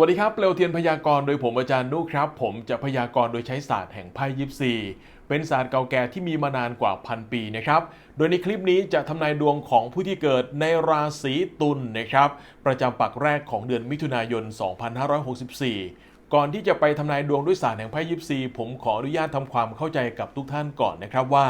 วัสดีครับเปลวเทียนพยากรณ์โดยผมอาจารย์นุครับ ผมจะพยากรณ์โดยใช้ศาสตร์แห่งไพ่ยิปซีเป็นศาสตร์เก่าแก่ที่มีมานานกว่าพันปีนะครับ โดยในคลิปนี้จะทำนายดวงของผู้ที่เกิดในราศีตุลนะครับ ประจำปักแรกของเดือนมิถุนายน 2564 ก่อนที่จะไปทำนายดวงด้วยศาสตร์แห่งไพ่ยิปซีผมขออนุญาตทำความเข้าใจกับทุกท่านก่อนนะครับว่า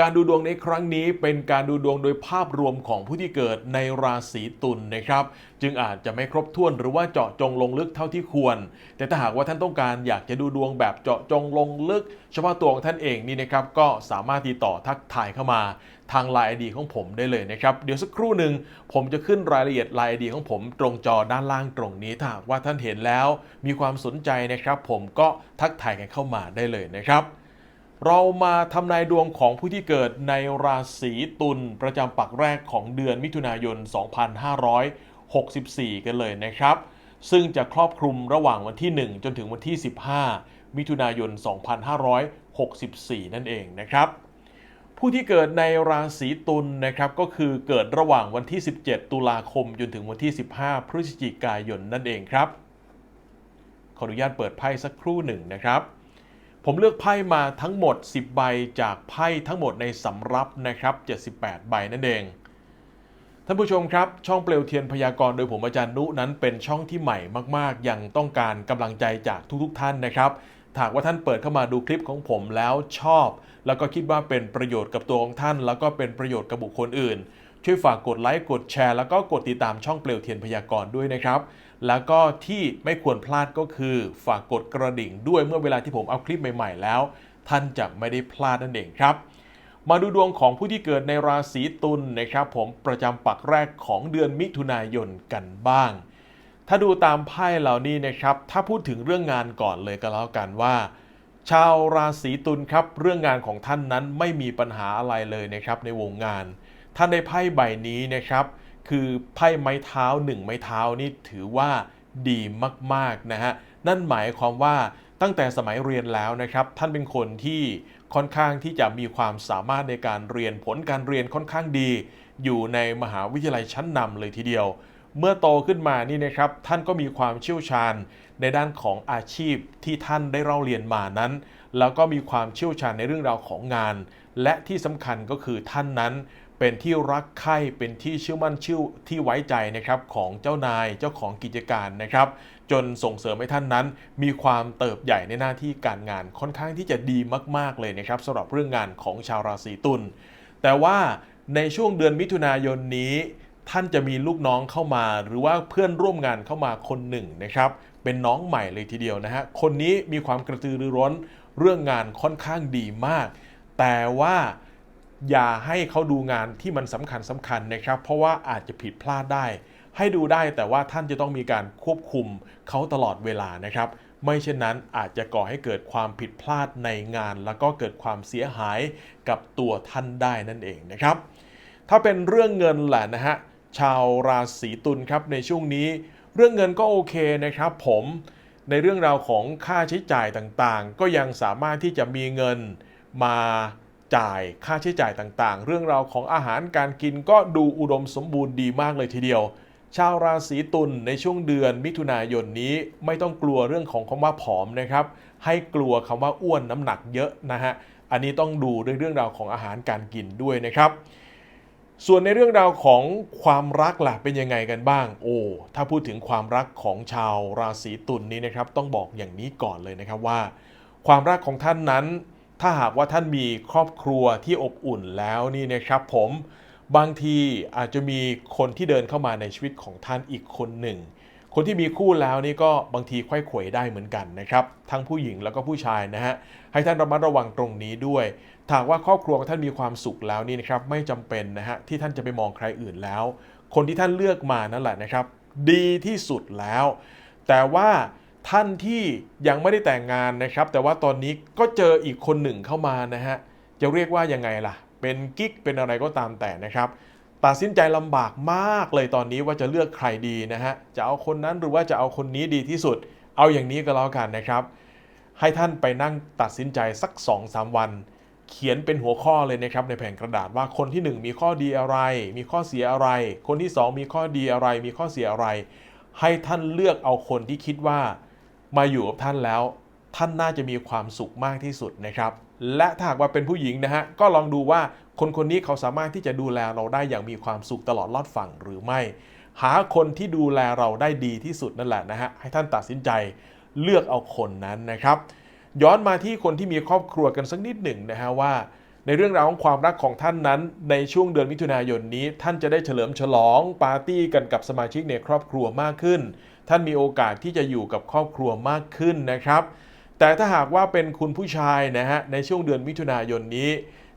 การดูดวงในครั้งนี้เป็นการดูดวงโดยภาพรวมของผู้ที่เกิดในราศีตุลนะครับ จึงอาจจะไม่ครบถ้วนหรือว่าเจาะจงลงลึกเท่าที่ควร แต่ถ้าหากว่าท่านต้องการอยากจะดูดวงแบบเจาะจงลงลึก เฉพาะตัวของท่านเองนี่นะครับก็สามารถติดต่อทักทายเข้ามาทางไลน์ไอดีของผมได้เลยนะครับ เดี๋ยวสักครู่หนึ่งผมจะขึ้นรายละเอียดไลน์ไอดีของผมตรงจอด้านล่างตรงนี้ถ้าหากว่าท่านเห็นแล้ว มีความสนใจนะครับ ผมก็ทักทายกันเข้ามาได้เลยนะครับ เรามาทำนายดวงของผู้ที่เกิดในราศีตุลประจำปักแรกของเดือนมิถุนายน 2564 กันเลยนะครับ ซึ่งจะครอบคลุมระหว่างวันที่ 1 จนถึงวันที่ 15 มิถุนายน 2564 นั่นเองนะครับ ผู้ที่เกิดในราศีตุลนะครับก็คือเกิดระหว่างวันที่ 17 ตุลาคม จนถึงวันที่ 15 พฤศจิกายนนั่นเองครับ ขออนุญาตเปิดไพ่สักครู่หนึ่งนะครับ ผมเลือกไพ่มาทั้งหมด 10 ใบจากไพ่ทั้งหมดในสำรับนะครับ 78 ใบนั่นเอง ท่านผู้ชมครับ ช่องเปลวเทียนพยากรณ์โดยผมอาจารย์นุนั้นเป็นช่องที่ใหม่มากๆ ยังต้องการกำลังใจจากทุกๆท่านนะครับหากว่าท่านเปิดเข้ามาดูคลิปของผมแล้วชอบ แล้วก็คิดว่าเป็นประโยชน์กับตัวของท่าน แล้วก็เป็นประโยชน์กับบุคคลอื่น ช่วยฝากกดไลค์กดแชร์ แล้วก็กดติดตามช่องเปลวเทียนพยากรณ์ด้วยนะครับ แล้วก็ที่ไม่ควรพลาดก็คือ ฝากกดกระดิ่งด้วยเมื่อเวลาที่ผมเอาคลิปใหม่ ๆ แล้ว ท่านจะไม่ได้พลาดนั่นเองครับ มาดูดวงของผู้ที่เกิดในราศีตุลนะครับผมประจำปักแรกของเดือนมิถุนายนกันบ้าง ถ้าดูตามไพ่เหล่านี้นะครับ ถ้าพูดถึงเรื่องงานก่อนเลยก็แล้วกันว่าชาวราศีตุลครับ เรื่องงานของท่านนั้นไม่มีปัญหาอะไรเลยนะครับในวงงาน ท่านในไพ่ใบนี้นะครับ คือไพ่ไม้เท้าหนึ่งไม้เท้านี่ถือว่าดีมากๆนะฮะนั่นหมายความว่าตั้งแต่สมัยเรียนแล้วนะครับ ท่านเป็นคนที่ค่อนข้างที่จะมีความสามารถในการเรียนผลการเรียนค่อนข้างดี อยู่ในมหาวิทยาลัยชั้นนำเลยทีเดียว เมื่อโตขึ้นมานี่นะครับ ท่านก็มีความเชี่ยวชาญในด้านของอาชีพที่ท่านได้เล่าเรียนมานั้น แล้วก็มีความเชี่ยวชาญในเรื่องราวของงาน และที่สำคัญก็คือท่านนั้น เป็นที่รักใคร่เป็นที่เชื่อมั่นเชื่อที่ไว้ใจนะครับของเจ้านายเจ้าของกิจการนะครับ จนส่งเสริมให้ท่านนั้น มีความเติบใหญ่ในหน้าที่การงานค่อนข้างที่จะดีมาก ๆ เลยนะครับสำหรับเรื่องงานของชาวราศีตุลแต่ว่าในช่วงเดือนมิถุนายนนี้ท่านจะมีลูกน้องเข้ามา หรือว่าเพื่อนร่วมงานเข้ามาคนหนึ่งนะครับ เป็นน้องใหม่เลยทีเดียวนะฮะคนนี้มีความกระตือรือร้นเรื่องงานค่อนข้างดีมาก แต่ว่า อย่าให้เขาดูงานที่มันสำคัญสำคัญนะครับ เพราะว่าอาจจะผิดพลาดได้ ให้ดูได้แต่ว่าท่านจะต้องมีการควบคุมเขาตลอดเวลานะครับ ไม่เช่นนั้นอาจจะก่อให้เกิดความผิดพลาดในงาน แล้วก็เกิดความเสียหายกับตัวท่านได้นั่นเองนะครับ ถ้าเป็นเรื่องเงินแหละนะฮะชาวราศีตุลครับในช่วงนี้ เรื่องเงินก็โอเคนะครับ ผมในเรื่องราวของค่าใช้จ่ายต่างๆ ก็ยังสามารถที่จะมีเงินมา จ่ายค่าใช้จ่ายต่างๆ เรื่องราวของอาหารการกินก็ดูอุดมสมบูรณ์ดีมากเลยทีเดียว ชาวราศีตุลในช่วงเดือนมิถุนายนนี้ไม่ต้องกลัวเรื่องของคำว่าผอมนะครับ ให้กลัวคำว่าอ้วนน้ำหนักเยอะนะฮะ อันนี้ต้องดูด้วยเรื่องราวของอาหารการกินด้วยนะครับส่วนในเรื่องราวของความรักล่ะเป็นยังไงกันบ้าง โอ้ถ้าพูดถึงความรักของชาวราศีตุลนนี้นะครับ ต้องบอกอย่างนี้ก่อนเลยนะครับว่า ความรักของท่านนั้น ถ้าหากว่าท่านมีครอบครัวที่อบอุ่นแล้วนี่นะครับผมบางทีอาจจะมีคนที่เดินเข้ามาในชีวิตของท่านอีกคนหนึ่ง คนที่มีคู่แล้วนี่ก็บางทีไข้ขวได้เหมือนกันนะครับทั้งผู้หญิงแล้วก็ผู้ชายนะฮะให้ท่านระมัดระวังตรงนี้ด้วยถากว่าครอบครัวของท่านมีความสุขแล้วนี่นะครับไม่จำเป็นนะฮะที่ท่านจะไปมองใครอื่นแล้ว คนที่ท่านเลือกมานั่นแหละนะครับ ดีที่สุดแล้ว แต่ว่า ท่านที่ยังไม่ได้แต่งงานนะครับ แต่ว่าตอนนี้ก็เจออีกคนหนึ่งเข้ามานะฮะจะเรียกว่ายังไงล่ะ เป็นกิ๊กเป็นอะไรก็ตามแต่นะครับตัดสินใจลำบากมากเลยตอนนี้ว่าจะเลือกใครดีนะฮะจะเอาคนนั้นหรือว่าจะเอาคนนี้ดีที่สุด เอาอย่างนี้ก็แล้วกันนะครับ ให้ท่านไปนั่งตัดสินใจสัก2-3วัน เขียนเป็นหัวข้อเลยนะครับในแผ่นกระดาษว่าคนที่ 1 มีข้อดีอะไร มีข้อเสียอะไร คนที่ 2 มีข้อดีอะไร มีข้อเสียอะไร ให้ท่านเลือกเอาคนที่คิดว่า มาอยู่กับท่านแล้ว ท่านน่าจะมีความสุขมากที่สุดนะครับ และถ้าหากว่าเป็นผู้หญิงนะฮะก็ลองดูว่าคนคนนี้เขาสามารถที่จะดูแลเราได้อย่างมีความสุขตลอดรอดฝั่งหรือไม่ หาคนที่ดูแลเราได้ดีที่สุดนั่นแหละนะฮะให้ท่านตัดสินใจเลือกเอาคนนั้นนะครับ ย้อนมาที่คนที่มีครอบครัวกันสักนิดหนึ่งนะฮะว่า ในเรื่องราวของความรักของท่านนั้น ในช่วงเดือนมิถุนายนนี้ ท่านจะได้เฉลิมฉลองปาร์ตี้กันกับสมาชิกในครอบครัวมากขึ้น ท่านมีโอกาสที่จะอยู่กับครอบครัวมากขึ้นนะครับ แต่ถ้าหากว่าเป็นคุณผู้ชายนะฮะในช่วงเดือนมิถุนายนนี้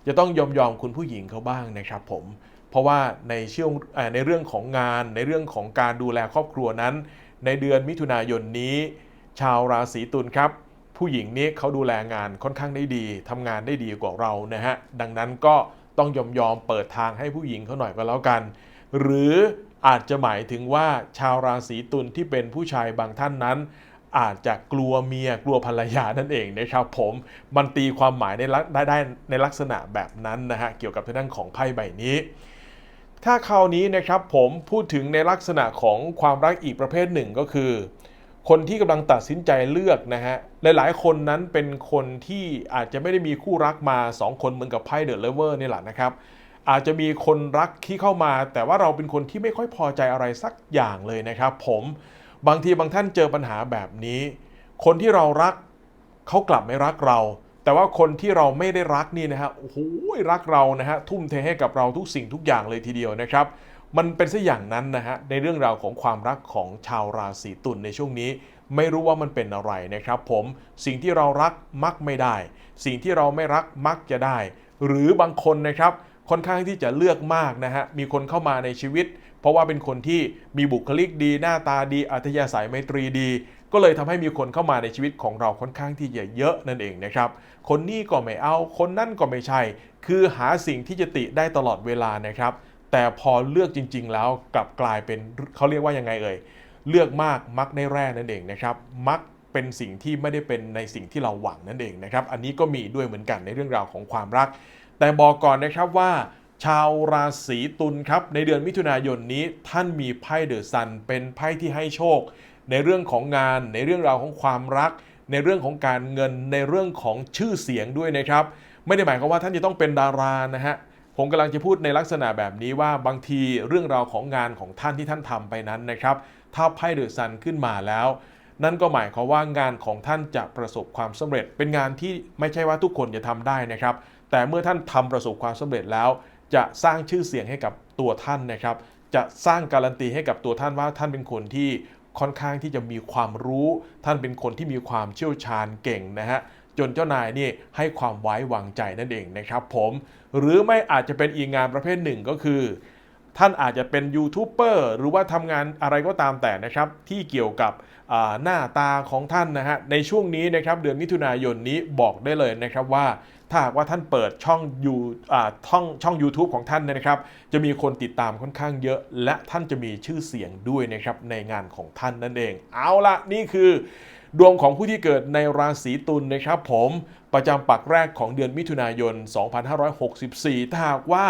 จะต้องยอมยอมคุณผู้หญิงเขาบ้างนะครับผมเพราะว่าในช่วงในเรื่องของงาน ในเรื่องของการดูแลครอบครัวนั้น ในเดือนมิถุนายนนี้ ชาวราศีตุลครับ ผู้หญิงนี้เขาดูแลงานค่อนข้างได้ดีทำงานได้ดีกว่าเรานะฮะดังนั้นก็ต้องยอมยอมเปิดทางให้ผู้หญิงเขาหน่อยก็แล้วกัน หรืออาจจะหมายถึงว่าชาวราศีตุลที่เป็นผู้ชายบางท่านนั้น อาจจะกลัวเมียกลัวภรรยานั่นเองนะครับผมมันตีความหมายในลักได้ได้ในลักษณะแบบนั้นนะฮะเกี่ยวกับทางด้านของไพ่ใบนี้ ถ้าคราวนี้นะครับผมพูดถึงในลักษณะของความรักอีกประเภทหนึ่งก็คือ คนที่กำลังตัดสินใจเลือกนะฮะ หลายๆ คนนั้นเป็นคนที่อาจจะไม่ได้มีคู่รักมา 2 คนเหมือนกับไพ่เดอะเลเวอร์นี่แหละนะครับ อาจจะมีคนรักที่เข้ามา แต่ว่าเราเป็นคนที่ไม่ค่อยพอใจอะไรสักอย่างเลยนะครับ ผมบางทีบางท่านเจอปัญหาแบบนี้ คนที่เรารักเขากลับไม่รักเรา แต่ว่าคนที่เราไม่ได้รักนี่นะฮะโอ้โหรักเรานะฮะทุ่มเทให้กับเราทุกสิ่งทุกอย่างเลยทีเดียวนะครับ มันเป็นซะอย่างนั้นนะฮะในเรื่องราวของความรักของชาวราศีตุลในช่วงนี้ ไม่รู้ว่ามันเป็นอะไรนะครับผมสิ่งที่เรารักมักไม่ได้ สิ่งที่เราไม่รักมักจะได้ หรือบางคนนะครับค่อนข้างที่จะเลือกมากนะฮะ มีคนเข้ามาในชีวิต เพราะว่าเป็นคนที่มีบุคลิกดี หน้าตาดี อัธยาศัยไมตรีดี ก็เลยทำให้มีคนเข้ามาในชีวิตของเราค่อนข้างที่จะเยอะนั่นเองนะครับ คนนี้ก็ไม่เอา คนนั่นก็ไม่ใช่ คือหาสิ่งที่จะติได้ตลอดเวลานะครับ แต่พอเลือกจริง ๆ แล้วกลับกลายเป็นเขาเรียกว่ายังไงเอ่ยเลือกมากมักได้แร่นั่นเองนะครับ มักเป็นสิ่งที่ไม่ได้เป็นในสิ่งที่เราหวังนั่นเองนะครับ อันนี้ก็มีด้วยเหมือนกันในเรื่องราวของความรัก แต่บอกก่อนนะครับว่า ชาวราศีตุลครับ ในเดือนมิถุนายนนี้ท่านมีไพ่เดอะซันเป็นไพ่ที่ให้โชค ในเรื่องของงาน ในเรื่องราวของความรัก ในเรื่องของการเงินในเรื่องของชื่อเสียงด้วยนะครับ ไม่ได้หมายความว่าท่านจะต้องเป็นดารานะฮะ ผมกำลังจะพูดในลักษณะแบบนี้ว่าบางทีเรื่องราวของงานของท่านที่ท่านทำไปนั้นนะครับ ถ้าไพ่เดอะซันขึ้นมาแล้ว นั่นก็หมายความว่างานของท่านจะประสบความสำเร็จ เป็นงานที่ไม่ใช่ว่าทุกคนจะทำได้นะครับ แต่เมื่อท่านทำประสบความสำเร็จแล้ว จะสร้างชื่อเสียงให้กับตัวท่านนะครับ จะสร้างการันตีให้กับตัวท่านว่าท่านเป็นคนที่ค่อนข้างที่จะมีความรู้ ท่านเป็นคนที่มีความเชี่ยวชาญเก่งนะฮะ จนเจ้านายนี่ให้ความไว้วางใจนั่นเองนะครับผมหรือไม่อาจจะเป็นอีกงานประเภทหนึ่งก็คือ ท่านอาจจะเป็นยูทูบเบอร์หรือว่าทำงานอะไรก็ตามแต่นะครับที่เกี่ยวกับหน้าตาของท่านนะฮะในช่วงนี้นะครับเดือนมิถุนายนนี้บอกได้เลยนะครับว่าถ้าหากว่าท่านเปิดช่องยูอ่าช่องช่อง YouTube ของท่านนะครับ จะมีคนติดตามค่อนข้างเยอะ และท่านจะมีชื่อเสียงด้วยนะครับในงานของท่านนั่นเอง เอาละนี่คือ ดวงของผู้ที่เกิดในราศีตุลนะครับผม ประจำปักแรกของเดือนมิถุนายน 2564 ถ้าหากว่า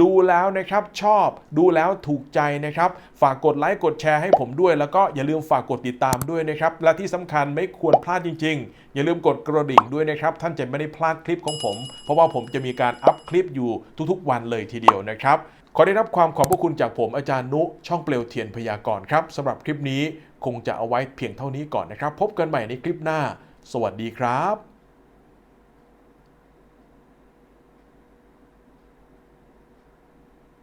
ดูแล้วนะครับชอบดูแล้วถูกใจนะครับ ฝากกดไลค์กดแชร์ให้ผมด้วย แล้วก็อย่าลืมฝากกดติดตามด้วยนะครับ และที่สำคัญไม่ควรพลาดจริง ๆ อย่าลืมกดกระดิ่งด้วยนะครับ ท่านจะไม่ได้พลาดคลิปของผม เพราะว่าผมจะมีการอัพคลิปอยู่ทุกๆ วันเลยทีเดียวนะครับ ขอได้รับความขอบพระคุณจากผมอาจารย์นุช่องเปลวเทียนพยากรณ์ครับสำหรับคลิปนี้คงจะเอาไว้เพียงเท่านี้ก่อนนะครับ พบกันใหม่ในคลิปหน้า สวัสดีครับ